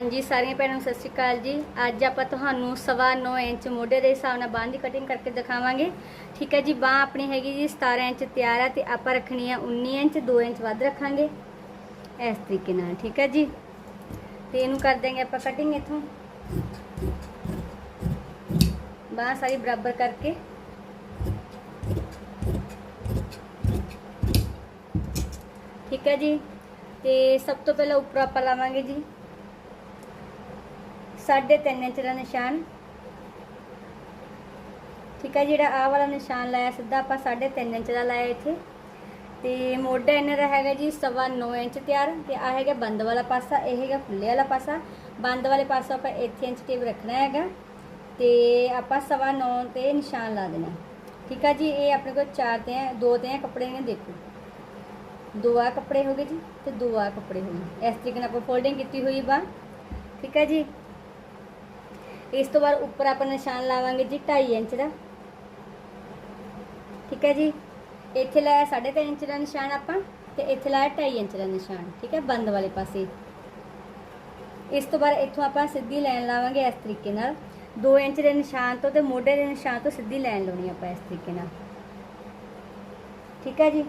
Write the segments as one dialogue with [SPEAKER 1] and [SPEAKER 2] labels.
[SPEAKER 1] ਹਾਂਜੀ, ਸਾਰੀਆਂ ਭੈਣਾਂ ਨੂੰ ਸਤਿ ਸ਼੍ਰੀ ਅਕਾਲ ਜੀ। ਅੱਜ ਆਪਾਂ ਤੁਹਾਨੂੰ ਸਵਾ ਨੌ ਇੰਚ ਮੋਢੇ ਦੇ ਹਿਸਾਬ ਨਾਲ ਬਾਂਹ ਦੀ ਕਟਿੰਗ ਕਰਕੇ ਦਿਖਾਵਾਂਗੇ। ਠੀਕ ਹੈ ਜੀ, ਬਾਂਹ ਆਪਣੀ ਹੈਗੀ ਜੀ 17 ਇੰਚ ਤਿਆਰ ਹੈ ਤੇ ਆਪਾਂ ਰੱਖਣੀ ਆ 19 ਇੰਚ 2 ਇੰਚ ਵੱਧ ਰੱਖਾਂਗੇ। ਇਸ ਤਰੀਕੇ ਨਾਲ, ਠੀਕ ਹੈ ਜੀ? ਤੇ ਇਹਨੂੰ ਕਰ ਦਾਂਗੇ ਆਪਾਂ ਕਟਿੰਗ ਇੱਥੋਂ। ਬਾਂਹ ਸਾਰੀ ਬਰਾਬਰ ਕਰਕੇ। ਠੀਕ ਹੈ ਜੀ? ਤੇ ਸਭ ਤੋਂ ਪਹਿਲਾਂ ਉੱਪਰ ਆਪਾਂ ਲਾਵਾਂਗੇ ਜੀ। ਸਾਢੇ ਤਿੰਨ ਇੰਚ ਦਾ ਨਿਸ਼ਾਨ। ਠੀਕ ਹੈ ਜਿਹੜਾ ਆਹ ਵਾਲਾ ਨਿਸ਼ਾਨ ਲਾਇਆ ਸਿੱਧਾ ਆਪਾਂ ਸਾਢੇ ਤਿੰਨ ਇੰਚ ਦਾ ਲਾਇਆ ਇੱਥੇ। ਤੇ ਮੋਢਾ ਇਹਨਾਂ ਦਾ ਹੈਗਾ ਜੀ ਸਵਾ 9 ਇੰਚ ਤਿਆਰ, ਤੇ ਆ ਹੈਗਾ ਬੰਦ ਵਾਲਾ ਪਾਸਾ, ਇਹ ਹੈਗਾ ਖੁੱਲੇ ਵਾਲਾ ਪਾਸਾ। ਬੰਦ ਵਾਲੇ ਪਾਸਾ ਆਪਾਂ ਇੱਥੇ ਇੰਚ ਟੇਪ ਰੱਖਣਾ ਹੈਗਾ, ਤੇ ਆਪਾਂ ਸਵਾ 9 ਤੇ ਨਿਸ਼ਾਨ ਲਾ ਦੇਣਾ। ਠੀਕ ਹੈ ਜੀ, ਇਹ ਆਪਣੇ ਕੋਲ ਚਾਰ ਤੇ ਹੈ ਦੋ ਤੇ ਹੈ ਕੱਪੜੇ ਨੇ, ਦੇਖੋ। ਦੋ ਆ ਕੱਪੜੇ ਹੋ ਗਏ ਜੀ, ਤੇ ਦੋ ਆ ਕੱਪੜੇ ਹੋ ਗਏ। ਇਸ ਤਰੀਕੇ ਨਾਲ ਆਪਾਂ ਫੋਲਡਿੰਗ ਕੀਤੀ ਹੋਈ ਬਾ ਠੀਕ ਹੈ ਜੀ ਇਸ ਤੋਂ ਬਾਅਦ ਉੱਪਰ ਆਪਾਂ ਨਿਸ਼ਾਨ ਲਾਵਾਂਗੇ ਜੀ 2.5 ਇੰਚ ਦਾ। ਠੀਕ ਹੈ ਜੀ? ਇੱਥੇ ਲਾਇਆ 3.5 ਇੰਚ ਦਾ ਨਿਸ਼ਾਨ ਆਪਾਂ ਤੇ ਇੱਥੇ ਲਾਇਆ 2.5 ਇੰਚ ਦਾ ਨਿਸ਼ਾਨ। ਠੀਕ ਹੈ? ਬੰਦ ਵਾਲੇ ਪਾਸੇ। ਇਸ ਤੋਂ ਬਾਅਦ ਇੱਥੋਂ ਆਪਾਂ ਸਿੱਧੀ ਲਾਈਨ ਲਾਵਾਂਗੇ ਇਸ ਤਰੀਕੇ ਨਾਲ। 2 ਇੰਚ ਦੇ ਨਿਸ਼ਾਨ ਤੋਂ ਤੇ ਮੋਢੇ ਦੇ ਨਿਸ਼ਾਨ ਤੋਂ ਸਿੱਧੀ ਲਾਈਨ ਲਾਉਣੀ ਆਪਾਂ ਇਸ ਤਰੀਕੇ ਨਾਲ। ਠੀਕ ਹੈ ਜੀ?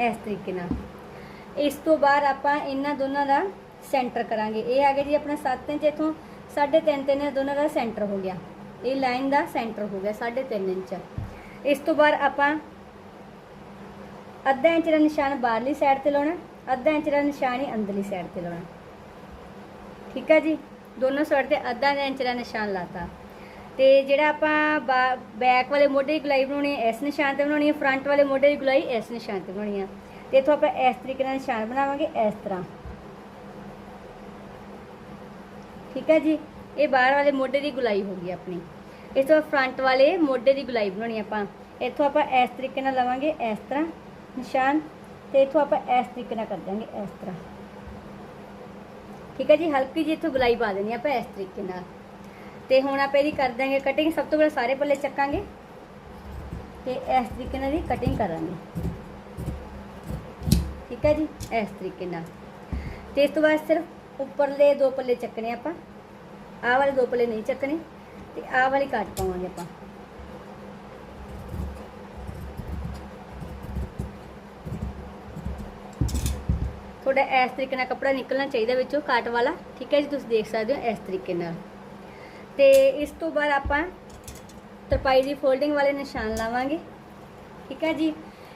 [SPEAKER 1] ਇਸ ਤਰੀਕੇ ਨਾਲ। ਇਸ ਤੋਂ ਬਾਅਦ ਆਪਾਂ ਇਹਨਾਂ ਦੋਨਾਂ ਦਾ ਸੈਂਟਰ ਕਰਾਂਗੇ। ਇਹ ਆ ਗਿਆ ਜੀ ਆਪਣਾ 7 ਇੰਚ, ਇਥੋਂ 3.5 ਤੇ ਇਹਨਾਂ ਦੋਨਾਂ ਦਾ ਸੈਂਟਰ ਹੋ ਗਿਆ। ਇਹ ਲਾਈਨ ਦਾ ਸੈਂਟਰ ਹੋ ਗਿਆ 3.5 ਇੰਚ। ਇਸ ਤੋਂ ਬਾਅਦ ਆਪਾਂ ਅੱਧਾ ਇੰਚ ਦਾ ਨਿਸ਼ਾਨ ਬਾਹਰਲੀ ਸਾਈਡ ਤੇ ਲਾਉਣਾ, ਅੱਧਾ ਇੰਚ ਦਾ ਨਿਸ਼ਾਨ ਹੀ ਅੰਦਰਲੀ ਸਾਈਡ ਤੇ ਲਾਉਣਾ। ਠੀਕ ਹੈ ਜੀ? ਦੋਨੋਂ ਸਾਈਡ ਤੇ ਅੱਧਾ ਇੰਚ ਦਾ ਨਿਸ਼ਾਨ ਲਾਤਾ। ਤੇ ਜਿਹੜਾ ਆਪਾਂ ਬੈਕ ਵਾਲੇ ਮੋਢੇ ਦੀ ਗੁਲਾਈ ਬਣਾਉਣੀ ਹੈ, ਇਸ ਨਿਸ਼ਾਨ ਤੇ ਬਣਾਉਣੀ ਹੈ ਫਰੰਟ ਵਾਲੇ ਮੋਢੇ ਦੀ ਗੁਲਾਈ ਇਸ ਨਿਸ਼ਾਨ ਤੇ ਬਣਾਉਣੀ ਹੈ। ਤੇ ਇਥੋਂ ਆਪਾਂ ਇਸ ਤਰੀਕੇ ਨਾਲ ਨਿਸ਼ਾਨ ਬਣਾਵਾਂਗੇ, ਇਸ ਤਰ੍ਹਾਂ। ਠੀਕ ਹੈ ਜੀ? ਇਹ ਬਾਹਰ ਵਾਲੇ ਮੋਢੇ ਦੀ ਗੁਲਾਈ ਹੋ ਗਈ ਆਪਣੀ। ਇਸ ਤੋਂ ਫਰੰਟ ਵਾਲੇ ਮੋਢੇ ਦੀ ਗੁਲਾਈ ਬਣਾਉਣੀ ਆਪਾਂ। ਇੱਥੋਂ ਆਪਾਂ ਇਸ ਤਰੀਕੇ ਨਾਲ ਲਵਾਂਗੇ, ਇਸ ਤਰ੍ਹਾਂ ਨਿਸ਼ਾਨ ਤੇ ਇੱਥੋਂ ਆਪਾਂ ਇਸ ਤਰੀਕੇ ਨਾਲ ਕਰ ਦਾਂਗੇ ਇਸ ਤਰ੍ਹਾਂ। ਠੀਕ ਹੈ ਜੀ? ਹਲਕੀ ਜਿਹੀ ਇੱਥੋਂ ਗੁਲਾਈ ਪਾ ਦੇਣੀ ਆਪਾਂ ਇਸ ਤਰੀਕੇ ਨਾਲ। ਤੇ ਹੁਣ ਆਪਾਂ ਇਹਦੀ ਕਰ ਦਾਂਗੇ ਕਟਿੰਗ ਸਭ ਤੋਂ ਪਹਿਲਾਂ ਸਾਰੇ ਪੱਲੇ ਚੱਕਾਂਗੇ ਤੇ ਇਸ ਤਰੀਕੇ ਨਾਲ ਦੀ ਕਟਿੰਗ ਕਰਾਂਗੇ। ਠੀਕ ਹੈ ਜੀ? ਇਸ ਤਰੀਕੇ ਨਾਲ। ਤੇ ਇਸ ਤੋਂ ਬਾਅਦ ਸਿਰਫ ਉੱਪਰਲੇ ਦੋ ਪੱਲੇ ਚੱਕਣੇ ਆਪਾਂ। ਆਹ ਵਾਲੇ ਦੋ ਪੱਲੇ ਨਹੀਂ ਚੱਕਣੇ, ਤੇ ਆਹ ਵਾਲੇ ਕੱਟ ਪਾਵਾਂਗੇ ਆਪਾਂ। ਥੋੜਾ ਇਸ ਤਰੀਕੇ ਨਾਲ ਕੱਪੜਾ ਨਿਕਲਣਾ ਚਾਹੀਦਾ ਵਿੱਚੋਂ, ਕਾਟ ਵਾਲਾ। ਠੀਕ ਹੈ ਜੀ, ਤੁਸੀਂ ਦੇਖ ਸਕਦੇ ਹੋ ਇਸ ਤਰੀਕੇ ਨਾਲ। ਤੇ ਇਸ ਤੋਂ ਬਾਅਦ ਆਪਾਂ ਤਰਪਾਈ ਦੀ ਫੋਲਡਿੰਗ ਵਾਲੇ ਨਿਸ਼ਾਨ ਲਾਵਾਂਗੇ। ਠੀਕ ਹੈ ਜੀ,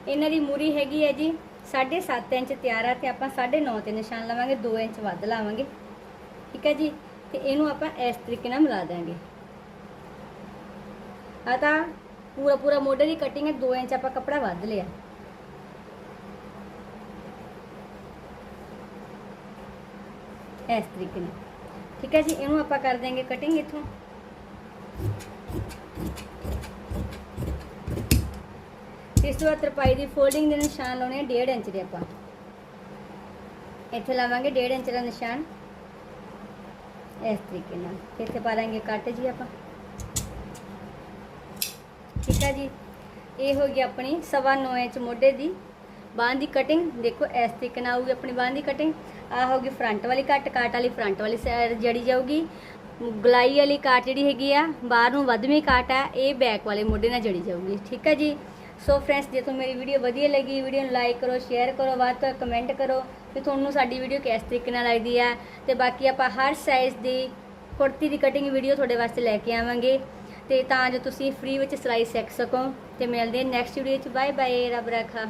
[SPEAKER 1] ਇਹਨਾਂ ਦੀ ਮੂਰੀ ਹੈਗੀ ਹੈ ਜੀ। 7.5 ਇੰਚ ਤਿਆਰ ਆ ਤੇ ਆਪਾਂ 9.5 ਤੇ ਨਿਸ਼ਾਨ ਲਾਵਾਂਗੇ 2 ਇੰਚ ਵੱਧ ਲਾਵਾਂਗੇ। ਠੀਕ ਹੈ ਜੀ? ਤੇ ਇਹਨੂੰ ਆਪਾਂ ਇਸ ਤਰੀਕੇ ਨਾਲ ਮਿਲਾ ਦਾਂਗੇ ਆ ਤਾਂ ਪੂਰਾ ਪੂਰਾ ਮੋਢੇ ਦੀ ਕਟਿੰਗ ਹੈ 2 ਇੰਚ ਆਪਾਂ ਕੱਪੜਾ ਵੱਧ ਲਿਆ। ਇਸ ਤਰੀਕੇ ਨਾਲ। ਠੀਕ ਹੈ ਜੀ? ਇਹਨੂੰ ਆਪਾਂ ਕਰ ਦਿਆਂਗੇ ਕਟਿੰਗ ਇੱਥੋਂ। ਇਸ ਤੋਂ ਬਾਅਦ ਤਰਪਾਈ ਦੀ ਫੋਲਡਿੰਗ ਦੇ ਨਿਸ਼ਾਨ ਲਾਉਣੇ ਆ 1.5 ਇੰਚ ਦੇ ਆਪਾਂ। ਇੱਥੇ ਲਾਵਾਂਗੇ 1.5 ਇੰਚ ਦਾ ਨਿਸ਼ਾਨ। ਇਸ ਤਰੀਕੇ ਨਾਲ। ਇੱਥੇ ਪਾ ਦਾਂਗੇ ਕੱਟ ਜੀ ਆਪਾਂ। ਠੀਕ ਹੈ ਜੀ। ਇਹ ਹੋ ਗਈ ਆਪਣੀ ਸਵਾ 9 ਇੰਚ ਮੋਢੇ ਦੀ ਬਾਂਹ ਦੀ ਕਟਿੰਗ ਦੇਖੋ ਇਸ ਤਰੀਕੇ ਨਾਲ ਆਊਗੀ ਆਪਣੀ ਬਾਂਹ ਦੀ ਕਟਿੰਗ ਆ ਹੋਗੀ ਫਰੰਟ ਵਾਲੀ ਕੱਟ ਕਾਟ ਵਾਲੀ ਫਰੰਟ ਵਾਲੀ ਸਾਈਡ ਜੜੀ ਜਾਊਗੀ। ਗਲਾਈ ਵਾਲੀ ਕਾਟ ਜਿਹੜੀ ਹੈਗੀ ਆ, ਬਾਹਰ ਨੂੰ ਵੱਧਵੀਂ ਕਾਟ ਆ, ਇਹ ਬੈਕ ਵਾਲੇ ਮੋਢੇ ਨਾਲ ਜੜੀ ਜਾਊਗੀ। ਠੀਕ ਹੈ ਜੀ। ਸੋ ਫਰੈਂਡਸ ਜੇ ਤੁਹਾਨੂੰ ਮੇਰੀ ਵੀਡੀਓ ਵਧੀਆ ਲੱਗੀ ਵੀਡੀਓ ਨੂੰ ਲਾਈਕ ਕਰੋ ਸ਼ੇਅਰ ਕਰੋ, ਵੱਧ ਤੋਂ ਕਮੈਂਟ ਕਰੋ ਕਿ ਤੁਹਾਨੂੰ ਸਾਡੀ ਵੀਡੀਓ ਕਿਸ ਤਰੀਕੇ ਨਾਲ ਲੱਗਦੀ ਆ। ਤੇ ਬਾਕੀ ਆਪਾਂ ਹਰ ਸਾਈਜ਼ ਦੀ ਕੁੜਤੀ ਦੀ ਕਟਿੰਗ ਵੀਡੀਓ ਤੁਹਾਡੇ ਵਾਸਤੇ ਲੈ ਕੇ ਆਵਾਂਗੇ। ਤੇ ਤਾਂ ਜੋ ਤੁਸੀਂ ਫ੍ਰੀ ਵਿੱਚ ਸਿਲਾਈ ਸਿੱਖ ਸਕੋ। ਤੇ ਮਿਲਦੇ ਨੈਕਸਟ ਵੀਡੀਓ 'ਚ ਬਾਏ ਬਾਏ ਰੱਬ ਰੱਖਾ।